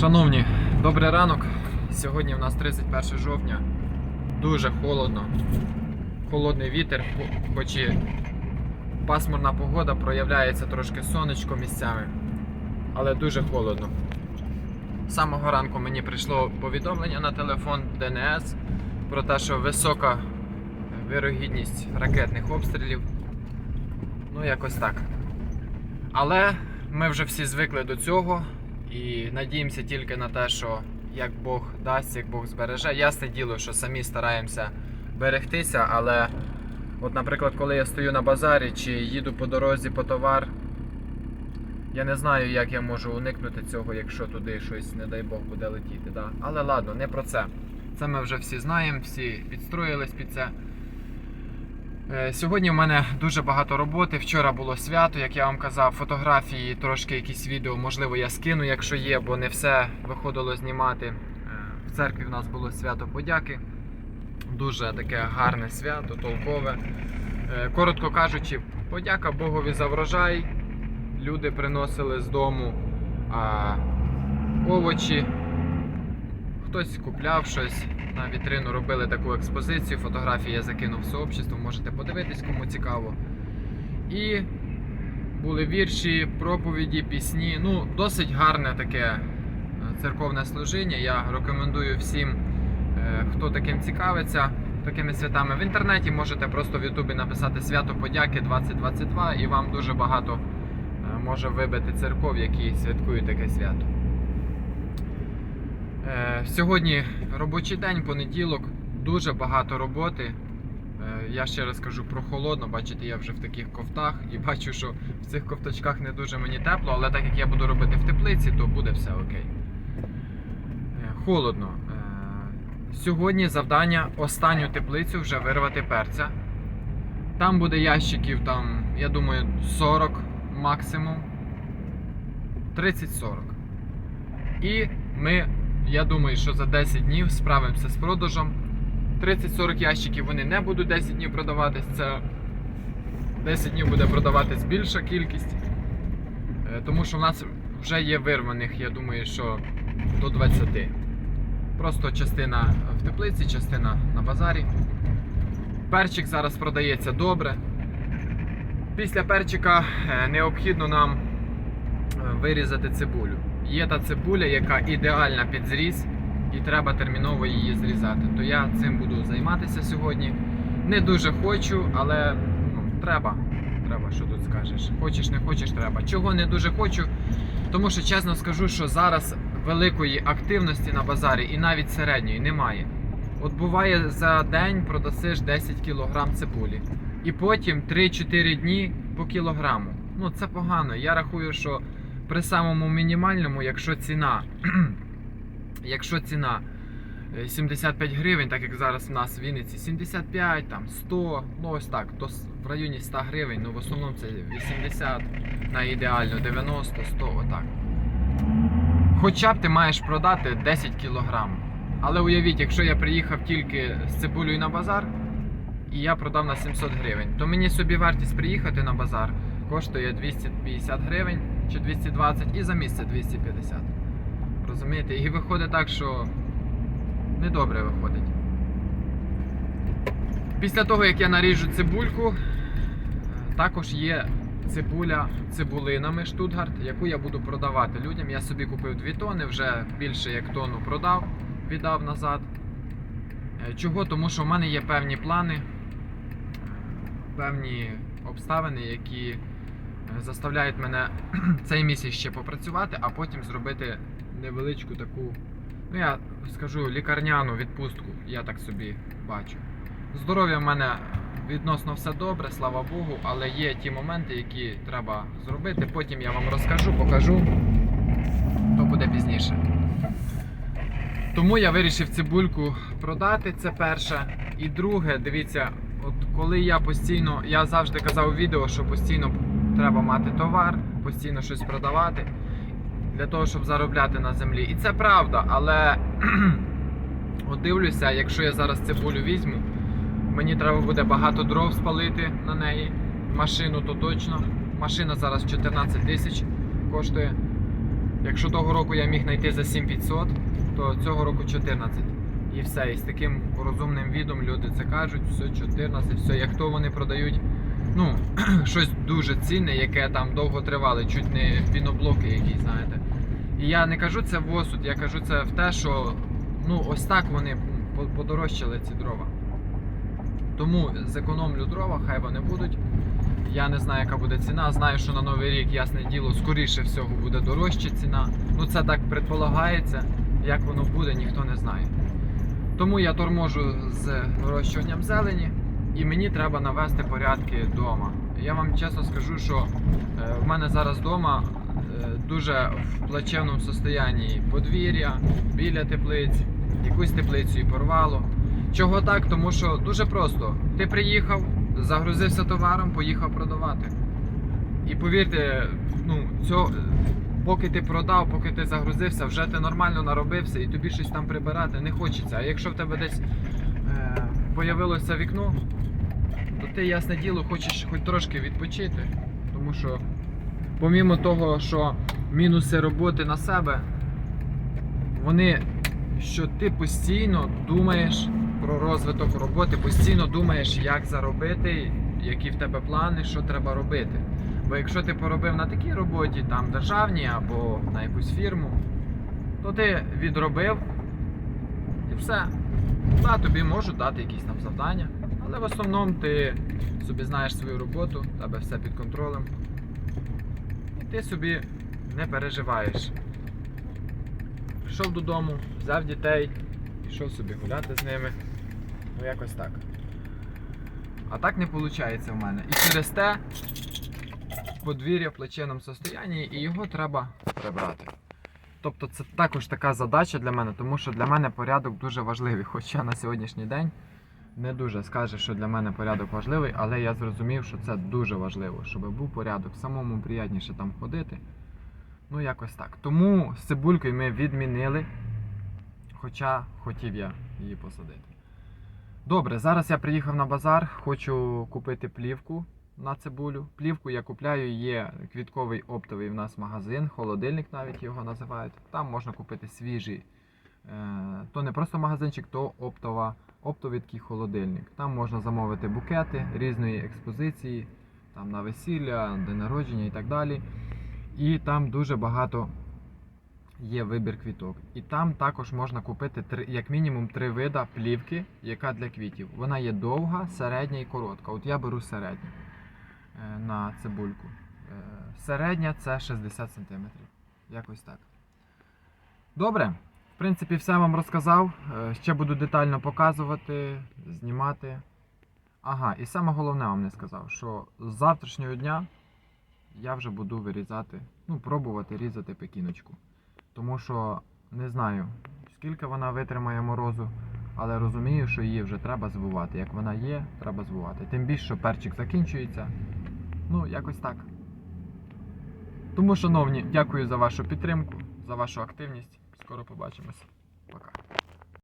Шановні, добрий ранок. Сьогодні в нас 31 жовтня. Дуже холодно. Холодний вітер, хоч і пасмурна погода, проявляється трошки сонечко місцями, але дуже холодно. З самого ранку мені прийшло повідомлення на телефон ДНС про те, що висока вирогідність ракетних обстрілів. Ну, якось так. Але ми вже всі звикли до цього і надіємося тільки на те, що як Бог дасть, як Бог збереже. Ясне діло, що самі стараємося берегтися, але, от, наприклад, коли я стою на базарі чи їду по дорозі по товар, я не знаю, як я можу уникнути цього, якщо туди щось, не дай Бог, буде летіти. Да? Але ладно, не про це. Це ми вже всі знаємо, всі підстроїлись під це. Е, Сьогодні в мене дуже багато роботи. Вчора було свято, як я вам казав, фотографії, трошки якісь відео, можливо, я скину, якщо є, бо не все виходило знімати. Е, В церкві в нас було свято подяки. Дуже таке гарне свято, толкове. Е, Коротко кажучи, подяка Богові за врожай. Люди приносили з дому овочі, хтось купляв щось. На вітрину робили таку експозицію. Фотографії я закинув в сообщество, можете подивитись, кому цікаво. І були вірші, проповіді, пісні. Ну, досить гарне таке е, церковне служіння. Я рекомендую всім, е, хто таким цікавиться, такими святами. В інтернеті можете просто в Ютубі написати Свято Подяки 2022 і вам дуже багато е, може вибити церков, які святкують таке свято. Е, Сьогодні робочий день, понеділок, дуже багато роботи. Е, Я ще раз кажу про холодно. Бачите, я вже в таких кофтах і бачу, що в цих кофточках не дуже мені тепло, але так як я буду робити в теплиці, то буде все окей. Е, Холодно. Сьогодні завдання останню теплицю вже вирвати перця. Там буде ящиків, там, я думаю, 40 максимум. 30-40. І ми я думаю, що за 10 днів справимося з продажем. 30-40 ящиків вони не будуть 10 днів продаватись. Це 10 днів буде продаватись більша кількість. Е, Тому що в нас вже є вирваних, я думаю, що до 20. Просто частина в теплиці, частина на базарі. Перчик зараз продається добре. Після перчика е, необхідно нам е, вирізати цибулю. Є та цибуля, яка ідеальна під зріз, і треба терміново її зрізати. То я цим буду займатися сьогодні. Не дуже хочу, але ну, треба. Треба, що тут скажеш. Хочеш, не хочеш, треба. Чого не дуже хочу, тому що чесно скажу, що зараз великої активності на базарі і навіть середньої немає. От буває за день продасиш 10 кг цибулі. І потім 3-4 дні по кілограму. Ну це погано. Я рахую, що при самому мінімальному, якщо ціна, якщо ціна е, 75 гривень, так як зараз в нас в Вінниці 75, там 100, ну ось так, то в районі 100 гривень, ну в основному це 80, на ідеально 90, 100, отак. Хоча б ти маєш продати 10 кілограм. Але уявіть, якщо я приїхав тільки з цибулею на базар і я продав на 700 гривень, то мені собі вартість приїхати на базар коштує 250 гривень чи 220 і за місце 250. Розумієте? І виходить так, що недобре виходить. Після того, як я наріжу цибульку, е, також є цибуля цибулинами Штутгарт, яку я буду продавати людям. Я собі купив 2 тони, вже більше як тонну продав, віддав назад. Е, Чого? Тому що в мене є певні плани, певні обставини, які заставляють мене цей місяць ще попрацювати, а потім зробити невеличку таку, ну я скажу, лікарняну відпустку. Я так собі бачу. Здоров'я в мене відносно все добре, слава Богу, але є ті моменти, які треба зробити. Потім я вам розкажу, покажу, то буде пізніше. Тому я вирішив цибульку продати, це перше. І друге, дивіться, от коли я постійно, я завжди казав у відео, що постійно треба мати товар, постійно щось продавати для того, щоб заробляти на землі. І це правда, але от дивлюся, якщо я зараз цибулю візьму, мені треба буде багато дров спалити на неї. Машину то точно. Машина зараз 14 тисяч коштує. Якщо того року я міг знайти за 7500, то цього року 14. І все. І з таким розумним відом люди це кажуть, все 14, все, як то вони продають. Ну, щось дуже цінне, яке там довго тривало, чуть не піноблоки якісь, знаєте. І я не кажу це в осуд, я кажу це в те, що ну ось так вони подорожчали ці дрова. Тому зекономлю дрова, хай вони будуть. Я не знаю, яка буде ціна. Знаю, що на Новий рік, ясне діло, скоріше всього буде дорожча ціна. Ну це так предполагається. Як воно буде, ніхто не знає. Тому я торможу з вирощуванням зелені, і мені треба навести порядки вдома. Я вам чесно скажу, що е, в мене зараз вдома е, дуже в плачевному состоянні подвір'я біля теплиць, якусь теплицю і порвало. Чого так? Тому що дуже просто. Ти приїхав, загрузився товаром, поїхав продавати. І повірте, ну, цього, поки ти продав, поки ти загрузився, вже ти нормально наробився і тобі щось там прибирати не хочеться. А якщо в тебе десь е, появилося вікно, то ти, ясне діло, хочеш хоч трошки відпочити. Тому що, помімо того, що мінуси роботи на себе, вони, що ти постійно думаєш про розвиток роботи, постійно думаєш, як заробити, які в тебе плани, що треба робити. Бо якщо ти поробив на такій роботі, там державній або на якусь фірму, то ти відробив і все. Да, тобі можуть дати якісь там завдання, але в основному ти собі знаєш свою роботу, тебе все під контролем. І ти собі не переживаєш. Прийшов додому, взяв дітей, пішов собі гуляти з ними. Ну якось так. А так не виходить в мене. І через те подвір'я в плачевному состоянні і його треба прибрати. Тобто це також така задача для мене, тому що для мене порядок дуже важливий. Хоча на сьогоднішній день не дуже скаже, що для мене порядок важливий, але я зрозумів, що це дуже важливо, щоб був порядок. Самому приємніше там ходити. Ну, якось так. Тому з цибулькою ми відмінили, хоча хотів я її посадити. Добре, зараз я приїхав на базар, хочу купити плівку на цибулю. Плівку я купляю, є квітковий оптовий в нас магазин, холодильник навіть його називають. Там можна купити свіжий. е, То не просто магазинчик, то оптова, оптовий холодильник. Там можна замовити букети різної експозиції, там на весілля, день народження і так далі. І там дуже багато є вибір квіток. І там також можна купити три, як мінімум три вида плівки, яка для квітів. Вона є довга, середня і коротка. От я беру середню на цибульку. Е, Середня це 60 см. Якось так. Добре. В принципі, все вам розказав. Е, Ще буду детально показувати, знімати. Ага, і саме головне вам не сказав, що з завтрашнього дня я вже буду вирізати, ну, пробувати різати пекіночку. Тому що не знаю, скільки вона витримає морозу, але розумію, що її вже треба збувати. Як вона є, треба збувати. Тим більше, що перчик закінчується. Ну, якось так. Тому, шановні, дякую за вашу підтримку, за вашу активність. Скоро побачимось. Пока.